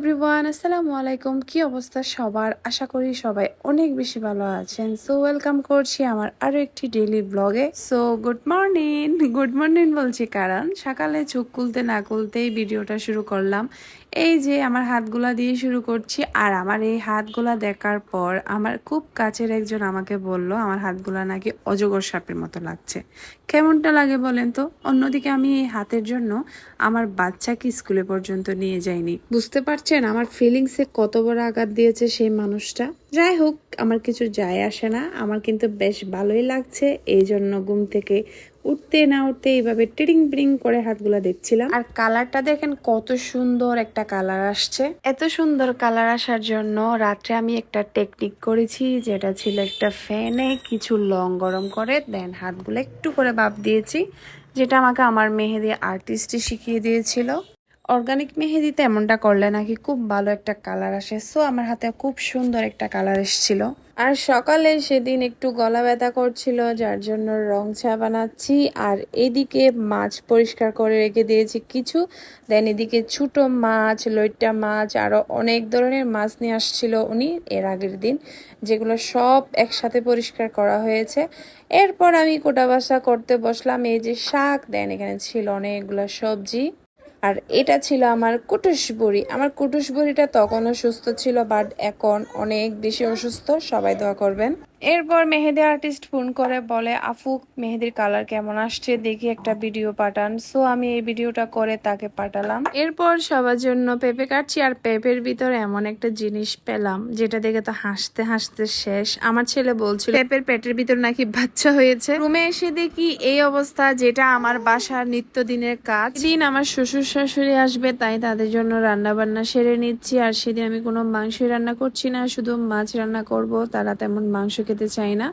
Everyone আসসালামু আলাইকুম। কি অবস্থা সবার? আশা করি সবাই অনেক বেশি ভালো আছেন। সো ওয়েলকাম করছি আমার আরও একটি ডেইলি ব্লগে so good morning good morning বলছি কারণ সকালে চোখ খুলতে না খুলতেই ভিডিওটা শুরু করলাম। এই যে আমার হাতগুলা দিয়ে শুরু করছি, আর আমার এই হাতগুলা দেখার পর আমার খুব কাছের একজন আমাকে বলল, আমার হাতগুলা নাকি অজগর সাপের মতো লাগছে। কেমনটা লাগে বলেন তো? অন্যদিকে আমি এই হাতের জন্য আমার বাচ্চাকে স্কুলে পর্যন্ত নিয়ে যাইনি। বুঝতে পারছেন আমার ফিলিংসে কত বড় আঘাত দিয়েছে সেই মানুষটা? যাই হোক, আমার কিছু যায় আসে না, আমার কিন্তু বেশ ভালোই লাগছে এই জন্য ঘুম থেকে উঠতে না উঠতে এইভাবে টিডিং বিডিং করে হাতগুলো দেখছিলাম। আর কালারটা দেখেন কত সুন্দর একটা কালার আসছে। এত সুন্দর কালার আসার জন্য রাত্রে আমি একটা টেকনিক করেছি, যেটা ছিল একটা ফ্যানে কিছু লং গরম করে, দেন হাতগুলো একটু করে বাপ দিয়েছি, যেটা আমাকে আমার মেহেদি আর্টিস্টই শিখিয়ে দিয়েছিল। অর্গানিক মেহেদিতে এমনটা করলে নাকি খুব ভালো একটা কালার আসে। সো আমার হাতে খুব সুন্দর একটা কালার এসেছিল। আর সকালে সেদিন একটু গলা ব্যথা করছিল, যার জন্য রং চা বানাচ্ছি। আর এদিকে মাছ পরিষ্কার করে রেখে দিয়েছি কিছু। দেন এদিকে ছোট মাছ, লইট্টা মাছ, আরও অনেক ধরনের মাছ নিয়ে আসছিল উনি এর আগের দিন, যেগুলো সব একসাথে পরিষ্কার করা হয়েছে। এরপর আমি কোটা বাসা করতে বসলাম। এই যে শাক দেন এখানে ছিল অনেকগুলো সবজি। আর এটা ছিল আমার কুটুস বুড়ি। আমার কুটুস বুড়িটা তখনও সুস্থ ছিল বাট এখন অনেক বেশি অসুস্থ। সবাই দোয়া করবেন। এরপর মেহেদি আর্টিস্ট ফোন করে বলে আফু মেহেদির কালার কেমন আসছে? দেখি একটা ভিডিও পাঠান। সো আমি এই ভিডিওটা করে তাকে পাঠালাম। এরপর সবার জন্য পেঁপে কাটছি আর পেঁপের ভিতরে এমন একটা জিনিস পেলাম, যেটা দেখে তো হাসতে হাসতে শেষ। আমার ছেলে বলছিল, পেঁপের পেটের ভিতর নাকি বাচ্চা হয়েছে? রুমে এসে দেখি এই অবস্থা, যেটা আমার বাসার নিত্যদিনের কাজ। দিন আমার শ্বশুর শাশুড়ি আসবে, তাই তাদের জন্য রান্না বান্না সেরে নিচ্ছি। আর সেদিন আমি কোনো মাংসই রান্না করছি না, শুধু মাছ রান্না করব, তারা তেমন মাংস খেতে চায় না।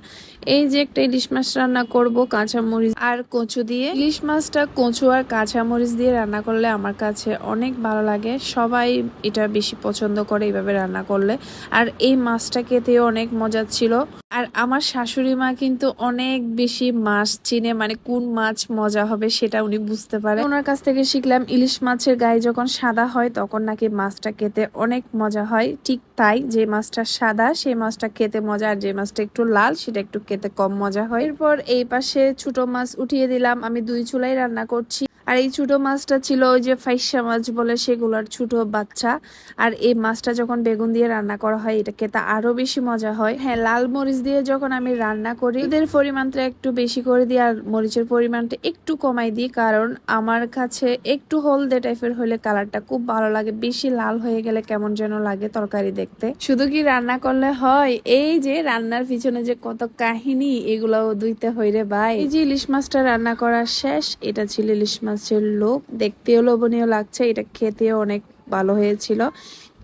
এই যে একটা ইলিশ মাছ রান্না করব কাঁচা মরিচ আর কচু দিয়ে। ইলিশ মাছটা কচু আর কাঁচা মরিচ দিয়ে রান্না করলে আমার কাছে অনেক ভালো লাগে। সবাই এটা বেশি পছন্দ করে এইভাবে রান্না করলে। আর এই মাছটা খেতেও অনেক মজা ছিল। আর আমার শাশুড়ি মা কিন্তু অনেক বেশি মাছ চিনে মানে কোন মাছ মজা হবে সেটা উনি বুঝতে পারে। ওনার কাছ থেকে শিখলাম, ইলিশ মাছের গায়ে যখন সাদা হয় তখন নাকি মাছটা খেতে অনেক মজা হয়। ঠিক তাই যে মাছটা সাদা, সেই মাছটা খেতে মজা, আর যে মাছটা একটু লাল, সেটা একটু খেতে কম মজা হয়। এরপর এই পাশে ছোট মাছ উঠিয়ে দিলাম। আমি দুই চুলাই রান্না করছি। আর এই ছোট মাছটা ছিল ওই যে ফাইসা মাছ বলে সেগুলোর ছোট বাচ্চা। আর এই মাছটা যখন বেগুন দিয়ে রান্না করা হয়, এটা খেতে আরও বেশি মজা হয়। হ্যাঁ লাল মরিচ দিয়ে যখন আমি রান্না করি এদের পরিমাণটা একটু বেশি করে দিই আর মরিচের পরিমাণটা একটু কমাই দিই। কারণ আমার কাছে একটু হলদে টাইপের হলে কালারটা খুব ভালো লাগে, বেশি লাল হয়ে গেলে কেমন যেন লাগে তরকারি দেখতে। শুধু কি রান্না করলে হয়? এই যে রান্নার পিছনে যে কত কাহিনী এগুলো দুইতে হইরে ভাই। এই যে ইলিশ মাছটা রান্না করা শেষ, এটা ছিল ইলিশ মাছের লোক দেখতেও লোভনীয় লাগছে। এটা খেতেও অনেক ভালো হয়েছিল।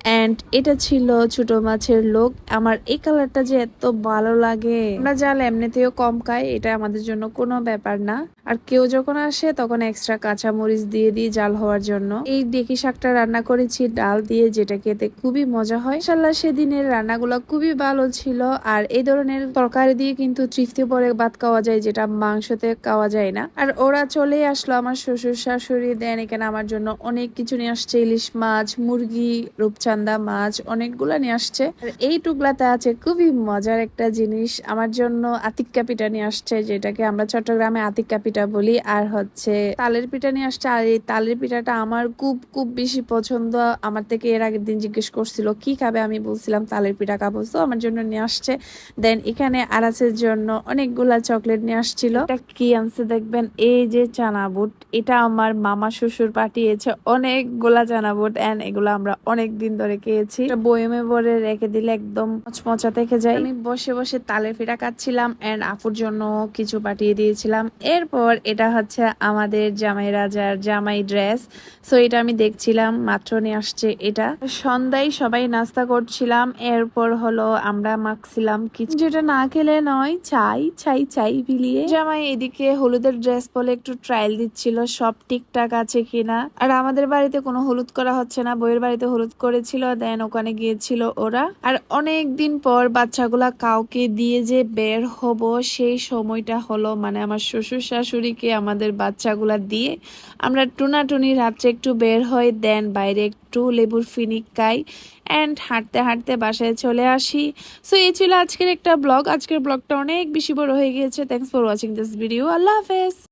অ্যান্ড এটা ছিল ছোট মাছের লোক। আমার এই কালারটা যে এত ভালো লাগে। আমরা জাল এমনিতেও কম খাই, এটা আমাদের জন্য কোনো ব্যাপার না। আর কেউ যখন আসে, তখন এক্সট্রা কাঁচা মরিচ দিয়ে দিই জাল হওয়ার জন্য। এই ডেকি শাকটা রান্না করেছি, ডাল দিয়ে, যেটা খেতে খুবই মজা হয়। ইনশাল্লাহ সেদিনের রান্নাগুলো খুবই ভালো ছিল। আর এই ধরনের তরকারি দিয়ে কিন্তু তৃপ্তি পরে ভাত খাওয়া যায়, যেটা মাংসতে খাওয়া যায় না। আর ওরা চলে আসলো আমার শ্বশুর শাশুড়ি, দেন এখানে আমার জন্য অনেক কিছু নিয়ে আসছে। ইলিশ মাছ, মুরগি রূপচান্দা মাছ, অনেকগুলা নিয়ে আসছে। আর এই টুকলাতে আছে খুবই মজার একটা জিনিস। আমার জন্য আতিক্কা পিঠা নিয়ে আসছে, যেটাকে আমরা চট্টগ্রামে আতিক্কা পিঠা বলি। আর হচ্ছে তালের পিঠা নিয়ে আসছে। আর এই তালের পিঠাটা আমার খুব খুব বেশি পছন্দ। আমার থেকে এর আগের দিন জিজ্ঞেস করছিল, কি খাবে? আমি বলছিলাম, তালের পিঠা খাব। তো আমার জন্য নিয়ে আসছে। দেন এখানে আরাসের জন্য অনেকগুলা চকলেট নিয়ে আসছিল। কি আনছে দেখবেন? এই যে চানা বুট, এটা আমার মামা শ্বশুর পাঠিয়েছে। অনেকগুলা চানা বুট এন্ড এগুলো আমরা অনেক দিন ধরে খেয়েছি। বয়মে ভরে রেখে দিলে একদম মচমচা থেকে যায়। আমি বসে বসে তালের পিঠা খাচ্ছিলাম এন্ড আপুর জন্য কিছু পাঠিয়ে দিয়েছিলাম। এরপর এটা হচ্ছে আমাদের জামাই রাজার জামাই ড্রেস সো এটা আমি দেখছিলাম, মাত্র নিয়ে আসছে এটা। সন্ধ্যায় সবাই নাস্তা করছিলাম, এরপর হলো আমরা মাখছিলাম কিছু। যেটা না খেলে নয়, চাই চাই চাই বিলিয়ে। জামাই এদিকে হলুদের ড্রেস পরে একটু ট্রায়াল দিচ্ছিল, সব ঠিকঠাক আছে কিনা। আর আমাদের বাড়িতে কোনো হলুদ করা হচ্ছে না বইয়ের বাড়িতে হলুদ করেছিল দেন ওখানে গিয়েছিল ওরা। আর অনেক দিন পর বাচ্চাগুলা কাউকে দিয়ে যে বের হব, সেই সময়টা হলো মানে আমার শ্বশুর শাশুড়িকে আমাদের বাচ্চাগুলা দিয়ে আমরা টুনাটুনি রাত্রে একটু বের হই দেন বাইরে একটু লেবুর ফিনিক খাই অ্যান্ড হাঁটতে হাঁটতে বাসায় চলে আসি। সো এই ছিল আজকের একটা ব্লগ। আজকের ব্লগটা অনেক বেশি বড় হয়ে গিয়েছে। Thanks for watching this video আল্লাহ হাফেজ!